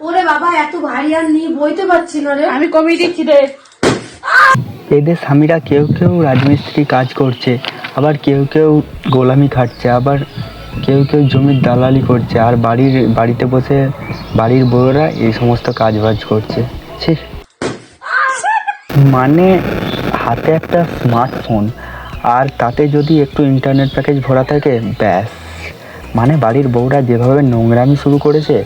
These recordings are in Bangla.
ওরে বাবা এত ভারী আর নিয়ে বইতে পারছি না রে। আমি কমিয়ে দিচ্ছি রে এদের স্বামীরা কেউ কেউ রাজমিস্ত্রি কাজ করছে আবার কেউ কেউ গোলামি খাটছে আবার কেউ কেউ জমির দালালি করছে আর বাড়ির বাড়িতে বসে বাড়ির বউরা এই সমস্ত কাজ বাজ করছে। ছি। মানে হাতে একটা স্মার্টফোন আর তাতে যদি একটু ইন্টারনেট প্যাকেজ ভরা থাকে ব্যাস। মানে বাড়ির বউরা যেভাবে নোংরামি শুরু করেছে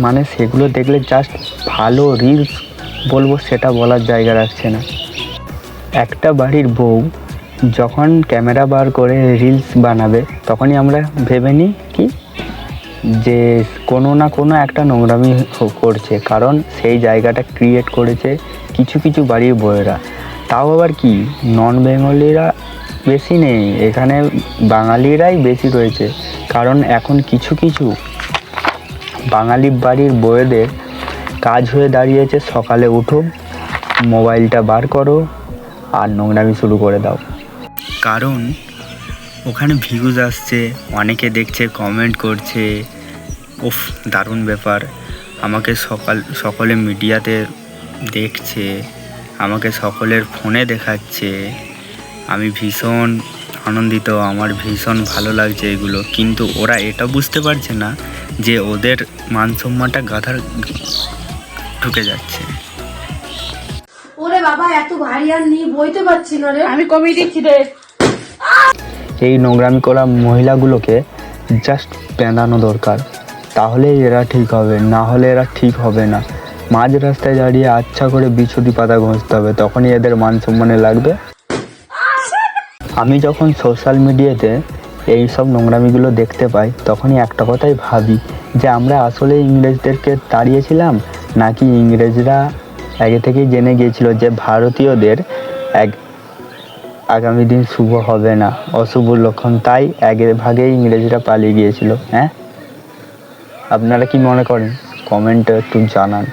মানে সেগুলো দেখলে জাস্ট ভালো রিলস বলব সেটা বলার জায়গা রাখছে না। একটা বাড়ির বউ যখন ক্যামেরা বার করে রিলস বানাবে, তখনই আমরা ভেবে নিই কি? যে কোনো না কোনো একটা নোংরামি করছে, কারণ সেই জায়গাটা ক্রিয়েট করেছে কিছু কিছু বাড়ির বউয়েরা। তাও আবার কি? নন বেঙ্গলিরা বেশি নেই, এখানে বাঙালিরাই বেশি রয়েছে। কারণ এখন কিছু কিছু বাঙালি বাড়ির বউয়েদের কাজ হয়ে দাঁড়িয়েছে। সকালে উঠো, মোবাইলটা বার করো আর নোংরামি শুরু করে দাও। কারণ ওখানে ভিউজ আসছে অনেকে দেখছে কমেন্ট করছে। উফ, দারুণ ব্যাপার। আমাকে সকাল, সকলে মিডিয়াতে দেখছে, আমাকে সকলের ফোনে দেখাচ্ছে। আমি ভীষণ আনন্দিত আমার ভীষণ ভালো লাগছে এগুলো। কিন্তু ওরা এটা বুঝতে পারছে না যে ওদের মান সম্মানটা গাধার ঢুকে যাচ্ছে। ওরে বাবা এত ভারী আর নিয়ে বইতে পারছি না রে। আমি কমিয়ে দিচ্ছি রে। এই নোংরামি করা মহিলাগুলোকে জাস্ট পেঁদানো দরকার। তাহলে এরা ঠিক হবে না হলে এরা ঠিক হবে না। মাঝ রাস্তায় দাঁড়িয়ে আচ্ছা করে বিছুটি পাতা ঘষতে হবে তখনই এদের মান সম্মানে লাগবে। আমি যখন সোশ্যাল মিডিয়াতে এই সব নোংরামিগুলো দেখতে পাই, তখনই একটা কথাই ভাবি যে, আমরা আসলে ইংরেজদেরকে তাড়িয়েছিলাম? নাকি ইংরেজরা আগে থেকেই জেনে গিয়েছিল যে, ভারতীয়দের এক আগামী দিন শুভ হবে না, অশুভ লক্ষণ, তাই আগে ভাগেই ইংরেজরা পালিয়ে গিয়েছিল হ্যাঁ? আপনারা কি মনে করেন? কমেন্টে একটু জানান।